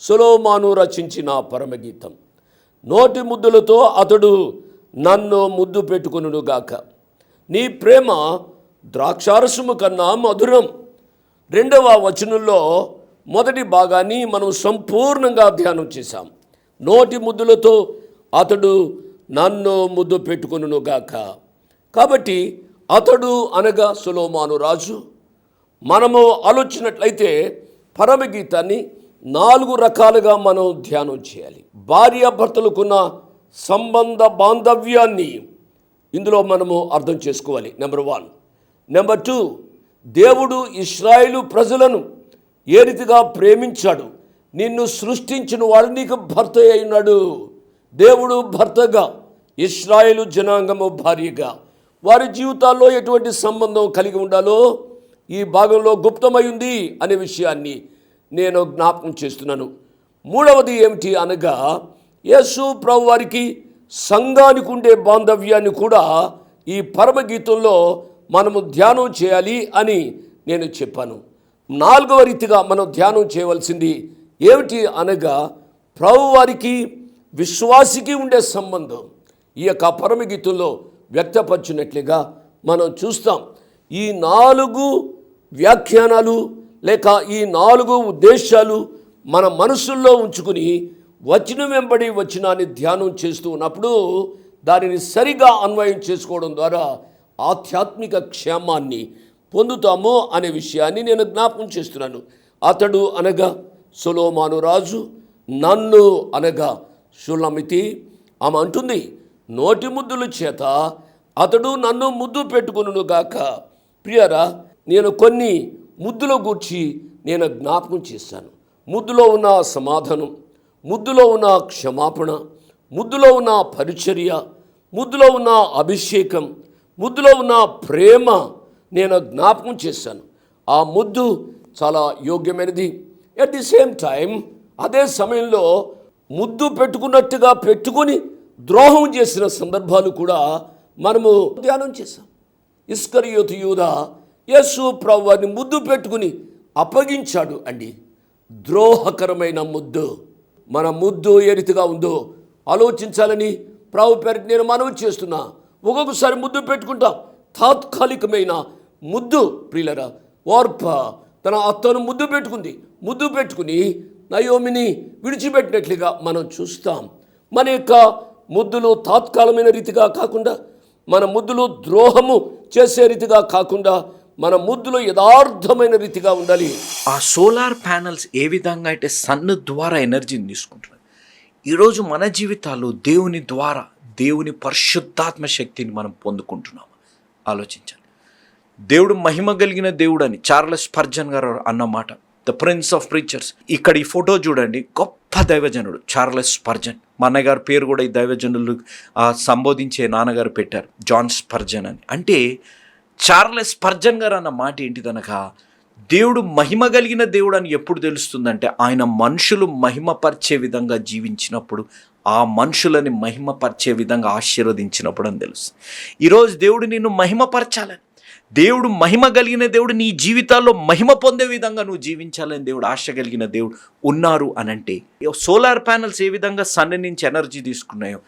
సులోమాను రచించిన పరమగీతం. నోటి ముద్దులతో అతడు నన్ను ముద్దు పెట్టుకునుగాక నీ ప్రేమ ద్రాక్షారసము కన్నా మధురం. రెండవ వచనంలో మొదటి భాగాన్ని మనం సంపూర్ణంగా ధ్యానం చేశాం. నోటి ముద్దులతో అతడు నన్ను ముద్దు పెట్టుకునుగాక కాబట్టి అతడు అనగా సులోమాను రాజు. మనము ఆలోచించినట్లయితే పరమగీతాన్ని నాలుగు రకాలుగా మనం ధ్యానం చేయాలి. భార్యాభర్తలకున్న సంబంధ బాంధవ్యాన్ని ఇందులో మనము అర్థం చేసుకోవాలి. నెంబర్ వన్ నెంబర్ టూ దేవుడు ఇస్రాయిలు ప్రజలను ఏ రీతిగా ప్రేమించాడు? నిన్ను సృష్టించిన వాడు నీకు భర్త అయినాడు. దేవుడు భర్తగా ఇస్రాయేలు జనాంగము భార్యగా. వారి జీవితాల్లో ఎటువంటి సంబంధం కలిగి ఉండాలో ఈ భాగంలో గుప్తమై ఉంది అనే విషయాన్ని నేను జ్ఞాపకం చేస్తున్నాను. మూడవది ఏమిటి అనగా యేసు ప్రభు వారికి సంఘానికి ఉండే బాంధవ్యాన్ని కూడా ఈ పరమగీతంలో మనము ధ్యానం చేయాలి అని నేను చెప్పాను. నాలుగవ రీతిగా మనం ధ్యానం చేయవలసింది ఏమిటి అనగా ప్రభు వారికి విశ్వాసికి ఉండే సంబంధం ఈ యొక్క పరమగీతంలో వ్యక్తపరిచినట్లుగా మనం చూస్తాం. ఈ నాలుగు వ్యాఖ్యానాలు లేక ఈ నాలుగు ఉద్దేశాలు మన మనసుల్లో ఉంచుకుని వచనం వెంబడి వచనాన్ని ధ్యానం చేస్తూ ఉన్నప్పుడు దానిని సరిగా అన్వయం చేసుకోవడం ద్వారా ఆధ్యాత్మిక క్షేమాన్ని పొందుతాము అనే విషయాన్ని నేను జ్ఞాపకం చేస్తున్నాను. అతడు అనగా సులోమాను రాజు నన్ను అనగా సులమితి. ఆమె అంటుంది నోటి ముద్దుల చేత అతడు నన్ను ముద్దు పెట్టుకును గాక. ప్రియరా నేను కొన్ని ముద్దులో గూర్చి నేను జ్ఞాపకం చేశాను. ముద్దులో ఉన్న సమాధానం ముద్దులో ఉన్న క్షమాపణ ముద్దులో ఉన్న పరిచర్య ముద్దులో ఉన్న అభిషేకం ముద్దులో ఉన్న ప్రేమ నేను జ్ఞాపకం చేశాను. ఆ ముద్దు చాలా యోగ్యమైనది. ఎట్ ది సేమ్ టైం అదే సమయంలో ముద్దు పెట్టుకున్నట్టుగా పెట్టుకొని ద్రోహం చేసిన సందర్భాలు కూడా మనము ధ్యానం చేశాం. ఇస్కరియోతు యూధ యేసు ప్రభువారిని ముద్దు పెట్టుకుని అప్పగించాడు అండి. ద్రోహకరమైన ముద్దు. మన ముద్దు ఏ రీతిగా ఉందో ఆలోచించాలని ప్రభు పేరు నేను మనవి చేస్తున్నా. ఒక్కొక్కసారి ముద్దు పెట్టుకుంటాం. తాత్కాలికమైన ముద్దు ప్రియులరా ఓర్ప తన అత్తను ముద్దు పెట్టుకుంది. ముద్దు పెట్టుకుని నయోమిని విడిచిపెట్టినట్లుగా మనం చూస్తాం. మన యొక్క ముద్దులు తాత్కాలమైన రీతిగా కాకుండా మన ముద్దులు ద్రోహము చేసే రీతిగా కాకుండా మన ముద్దులో యథార్థమైన రీతిగా ఉండాలి. ఆ సోలార్ ప్యానల్స్ ఏ విధంగా అయితే సన్ ద్వారా ఎనర్జీని తీసుకుంటున్నాయి? ఈరోజు మన జీవితాల్లో దేవుని ద్వారా దేవుని పరిశుద్ధాత్మ శక్తిని మనం పొందుకుంటున్నాము? ఆలోచించాలి దేవుడు మహిమ కలిగిన దేవుడు అని చార్లెస్ స్పర్జన్ గారు అన్నమాట ద ప్రిన్స్ ఆఫ్ ప్రీచర్స్ ఇక్కడ ఈ ఫోటో చూడండి. గొప్ప దైవజనుడు చార్లెస్ స్పర్జన్. మా అన్నగారి పేరు కూడా ఈ దైవజనులు సంబోధించే నాన్నగారు పెట్టారు జాన్ స్పర్జన్ అని. అంటే చార్లెస్ స్పర్జన్ గారు అన్న మాట ఏంటిదనగా దేవుడు మహిమ కలిగిన దేవుడు అని ఎప్పుడు తెలుస్తుందంటే ఆయన మనుషులు మహిమపరిచే విధంగా జీవించినప్పుడు ఆ మనుషులని మహిమపరిచే విధంగా ఆశీర్వదించినప్పుడు అని తెలుస్తుంది. ఈరోజు దేవుడు నిన్ను మహిమపరచాలని దేవుడు మహిమ కలిగిన దేవుడు నీ జీవితాల్లో మహిమ పొందే విధంగా నువ్వు జీవించాలని దేవుడు ఆశ కలిగిన దేవుడు ఉన్నారు అని అంటే సోలార్ ప్యానల్స్ ఏ విధంగా సన్ నుంచి ఎనర్జీ తీసుకున్నాయో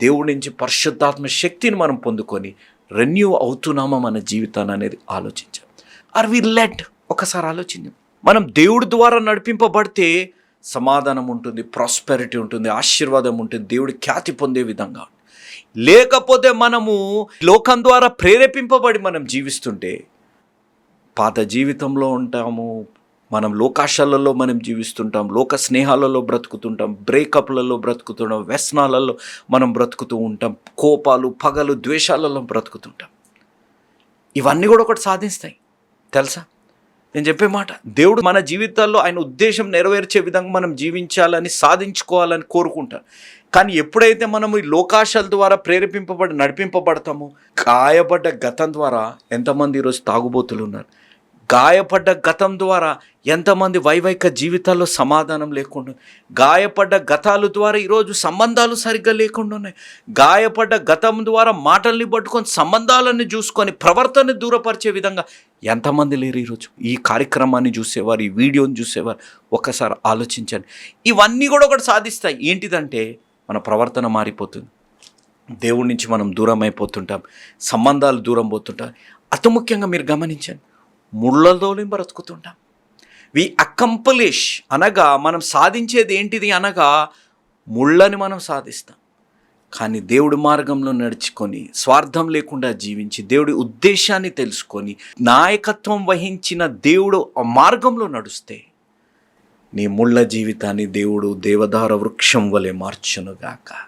దేవుడి నుంచి పరిశుద్ధాత్మ శక్తిని మనం పొందుకొని రెన్యూ అవుతున్నామా మన జీవితాన్ని అనేది ఆలోచించాం. ఆర్ వి లెట్ ఒకసారి ఆలోచించాం. మనం దేవుడి ద్వారా నడిపింపబడితే సమాధానం ఉంటుంది ప్రాస్పెరిటీ ఉంటుంది ఆశీర్వాదం ఉంటుంది దేవుడి ఖ్యాతి పొందే విధంగా లేకపోతే మనము లోకం ద్వారా ప్రేరేపింపబడి మనం జీవిస్తుంటే పాత జీవితంలో ఉంటాము మనం లోకాశాలలో మనం జీవిస్తుంటాం లోక స్నేహాలలో బ్రతుకుతుంటాం బ్రేకప్లలో బ్రతుకుతుంటాం వ్యసనాలలో మనం బ్రతుకుతూ ఉంటాం కోపాలు పగలు ద్వేషాలలో బ్రతుకుతుంటాం. ఇవన్నీ కూడా ఒకటి సాధిస్తాయి. తెలుసా? నేను చెప్పే మాట దేవుడు మన జీవితాల్లో ఆయన ఉద్దేశం నెరవేర్చే విధంగా మనం జీవించాలని సాధించుకోవాలని కోరుకుంటాం కానీ ఎప్పుడైతే మనం ఈ లోకాశాల ద్వారా ప్రేరేపింపబడి నడిపింపబడతామో గాయపడ్డ గతం ద్వారా ఎంతమంది ఈరోజు తాగుబోతులు ఉన్నారు? గాయపడ్డ గతం ద్వారా ఎంతమంది వైవాహిక జీవితాల్లో సమాధానం లేకుండా గాయపడ్డ గతాలు ద్వారా ఈరోజు సంబంధాలు సరిగ్గా లేకుండా ఉన్నాయి. గాయపడ్డ గతం ద్వారా మాటల్ని పట్టుకొని సంబంధాలను చూసుకొని ప్రవర్తన దూరపరిచే విధంగా ఎంతమంది లేరు ఈరోజు? ఈ కార్యక్రమాన్ని చూసేవారు ఈ వీడియోని చూసేవారు ఒక్కసారి ఆలోచించండి. ఇవన్నీ కూడా ఒకటి సాధిస్తాయి. ఏంటిదంటే మన ప్రవర్తన మారిపోతుంది. దేవుడి నుంచి మనం దూరం అయిపోతుంటాం సంబంధాలు దూరం పోతుంటాం అతి ముఖ్యంగా మీరు గమనించండి. ముళ్ళతోనే బ్రతుకుతుంటాం. వి అకంప్లిష్ అనగా మనం సాధించేది ఏంటిది అనగా ముళ్ళని మనం సాధిస్తాం. కానీ దేవుడి మార్గంలో నడుచుకొని స్వార్థం లేకుండా జీవించి దేవుడి ఉద్దేశాన్ని తెలుసుకొని నాయకత్వం వహించిన దేవుడు మార్గంలో నడుస్తే నీ ముళ్ళ జీవితాన్ని దేవుడు దేవదార వృక్షం వలె మార్చునుగాక.